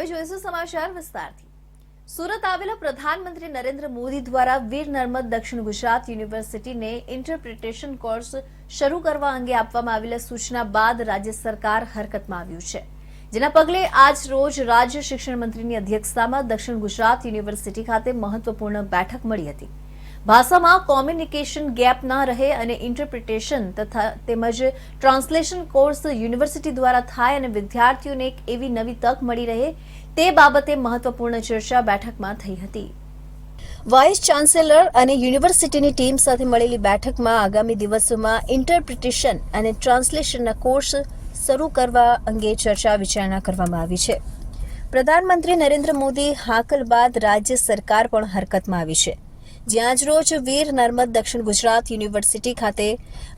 હવે જોઈશું સમાચાર વિસ્તારથી. સુરત આવેલા પ્રધાનમંત્રી નરેન્દ્ર મોદી દ્વારા વીર નર્મદ દક્ષિણ ગુજરાત યુનિવર્સિટીને ઇન્ટરપ્રિટેશન કોર્સ શરૂ કરવા અંગે આપવામાં આવેલા સૂચના બાદ રાજ્ય સરકાર હરકતમાં આવ્યું છે. જેના પગલે આજ રોજ રાજ્ય શિક્ષણ મંત્રીની અધ્યક્ષતામાં દક્ષિણ ગુજરાત યુનિવર્સિટી ખાતે મહત્વપૂર્ણ બેઠક મળી હતી. ભાષામાં કોમ્યુનિકેશન ગેપ ન રહે અને ઇન્ટરપ્રિટેશન તથા તેમજ ટ્રાન્સલેશન કોર્સ યુનિવર્સિટી દ્વારા થાય અને વિદ્યાર્થીઓને એક એવી નવી તક મળી રહે તે બાબતે મહત્વપૂર્ણ ચર્ચા બેઠકમાં થઈ હતી. વાઇસ ચાન્સેલર અને યુનિવર્સિટીની ટીમ સાથે મળેલી બેઠકમાં આગામી દિવસોમાં ઇન્ટરપ્રિટેશન અને ટ્રાન્સલેશનના કોર્સ શરૂ કરવા અંગે ચર્ચા વિચારણા કરવામાં આવી છે. પ્રધાનમંત્રી નરેન્દ્ર મોદી હાકલ બાદ રાજ્ય સરકાર પણ હરકતમાં આવી છે. જ્યાં જ રોજ વીર નર્મદ દક્ષિણ ગુજરાત યુનિવર્સિટી ખાતે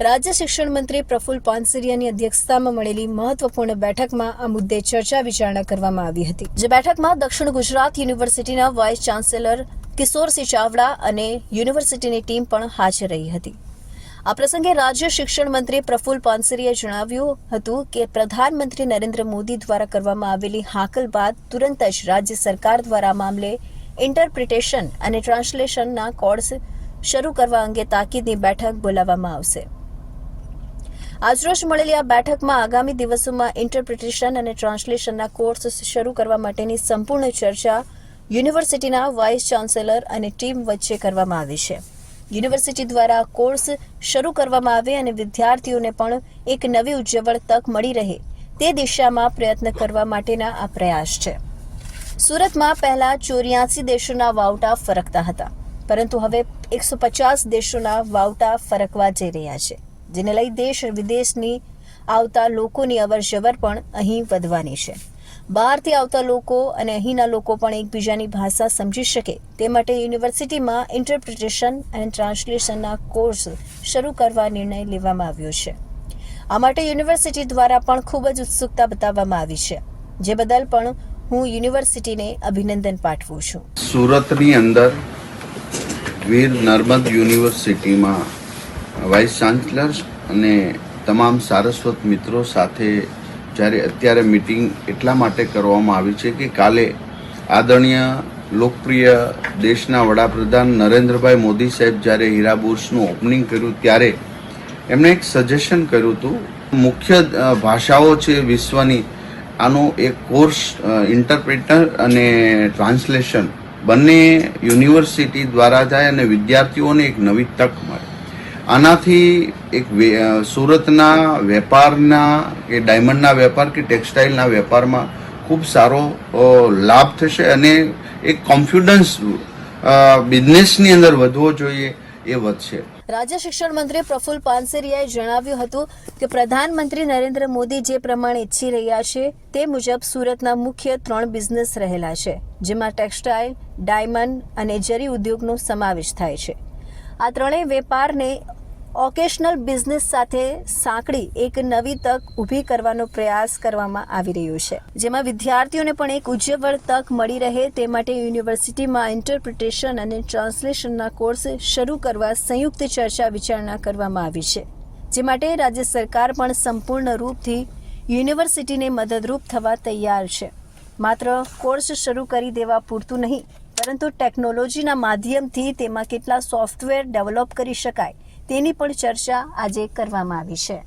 રાજ્ય શિક્ષણ મંત્રી પ્રફુલ પાનસરિયાની અધ્યક્ષતામાં મળેલી મહત્વપૂર્ણ બેઠકમાં આ મુદ્દે ચર્ચા વિચારણા કરવામાં આવી હતી. જે બેઠકમાં દક્ષિણ ગુજરાત યુનિવર્સિટીના વાઇસ ચાન્સેલર કિશોરસિંહ ચાવડા અને યુનિવર્સિટીની ટીમ પણ હાજર રહી હતી. આ પ્રસંગે રાજ્ય શિક્ષણ મંત્રી પ્રફુલ પાનસરીએ જણાવ્યું હતું કે પ્રધાનમંત્રી નરેન્દ્ર મોદી દ્વારા કરવામાં આવેલી હાકલ બાદ તુરંત જ રાજ્ય સરકાર દ્વારા મામલે ઇન્ટરપ્રિટેશન અને ટ્રાન્સલેશનના કોર્સ શરૂ કરવા અંગે તાકીદની બેઠક બોલાવવામાં આવશે. આજરોજ મળેલી આ બેઠકમાં આગામી દિવસોમાં ઇન્ટરપ્રિટેશન અને ટ્રાન્સલેશનના કોર્સ શરૂ કરવા માટેની સંપૂર્ણ ચર્ચા યુનિવર્સિટીના વાઇસ ચાન્સેલર અને ટીમ વચ્ચે કરવામાં આવી છે. યુનિવર્સિટી દ્વારા કોર્સ શરૂ કરવામાં આવે અને વિદ્યાર્થીઓને પણ એક નવી ઉજ્જવળ તક મળી રહે તે દિશામાં પ્રયત્ન કરવા માટેના આ પ્રયાસ છે. સુરતમાં પહેલા ચોર્યાસી દેશોના વાવટા ફરકતા હતા. પરંતુ હવે એકસો પચાસ દેશોના વાવટા ફરકવા જઈ રહ્યા છે, જેને લઈ દેશ વિદેશની આવતા લોકોની અવરજવર પણ અહીં વધવાની છે. બહારથી આવતા લોકો અને અહીંના લોકો પણ એકબીજાની ભાષા સમજી શકે તે માટે યુનિવર્સિટીમાં ઇન્ટરપ્રિટેશન અને ટ્રાન્સલેશનના કોર્સ શરૂ કરવા નિર્ણય લેવામાં આવ્યો છે. આ માટે યુનિવર્સિટી દ્વારા પણ ખૂબ જ ઉત્સુકતા બતાવવામાં આવી છે, જે બદલ પણ હું યુનિવર્સિટીને અભિનંદન પાઠવું છું. સુરતની અંદર વીર નર્મદ યુનિવર્સિટીમાં વાઇસ ચાન્સલર અને તમામ સારસ્વત મિત્રો સાથે જ્યારે અત્યારે મિટિંગ એટલા માટે કરવામાં આવી છે કે કાલે આદરણીય, લોકપ્રિય દેશના વડાપ્રધાન નરેન્દ્રભાઈ મોદી સાહેબ જ્યારે હીરા બુર્સનું ઓપનિંગ કર્યું ત્યારે એમણે એક સજેશન કર્યું હતું. મુખ્ય ભાષાઓ છે વિશ્વની. આનો એક કોર્સ ઇન્ટરપ્રિટર અને ટ્રાન્સલેશન બંને યુનિવર્સિટી દ્વારા જાય અને વિદ્યાર્થીઓને એક નવી તક મળે. આનાથી એક સુરતના વેપારના કે ડાયમંડના વેપાર કે ટેક્સટાઇલના વેપારમાં ખૂબ સારો લાભ થશે અને એક કોન્ફિડન્સ બિઝનેસની અંદર વધવો જોઈએ એ વધશે. રાજ્ય શિક્ષણ મંત્રી પ્રફુલ પાનસેરિયાએ જણાવ્યું હતું કે પ્રધાનમંત્રી નરેન્દ્ર મોદી જે પ્રમાણે ઈચ્છી રહ્યા છે તે મુજબ સુરતના મુખ્ય ત્રણ બિઝનેસ રહેલા છે, જેમાં ટેક્સટાઇલ, ડાયમંડ અને જરી ઉદ્યોગનો સમાવેશ થાય છે. આ ત્રણેય વેપારને ઓકેશનલ બિઝનેસ સાથે સાંકળી એક નવી તક ઊભી કરવાનો પ્રયાસ કરવામાં આવી રહ્યો છે. જેમાં વિદ્યાર્થીઓને પણ એક ઉજ્જવળ તક મળી રહે તે માટે યુનિવર્સિટીમાં ઇન્ટરપ્રિટેશન અને ટ્રાન્સલેશનના કોર્સ શરૂ કરવા સંયુક્ત ચર્ચા વિચારણા કરવામાં આવી છે. જે માટે રાજ્ય સરકાર પણ સંપૂર્ણ રૂપથી યુનિવર્સિટીને મદદરૂપ થવા તૈયાર છે. માત્ર કોર્સ શરૂ કરી દેવા પૂરતું નહીં, પરંતુ ટેકનોલોજીના માધ્યમથી તેમાં કેટલા સોફ્ટવેર ડેવલપ કરી શકાય તેની પણ ચર્ચા આજે કરવામાં આવી છે.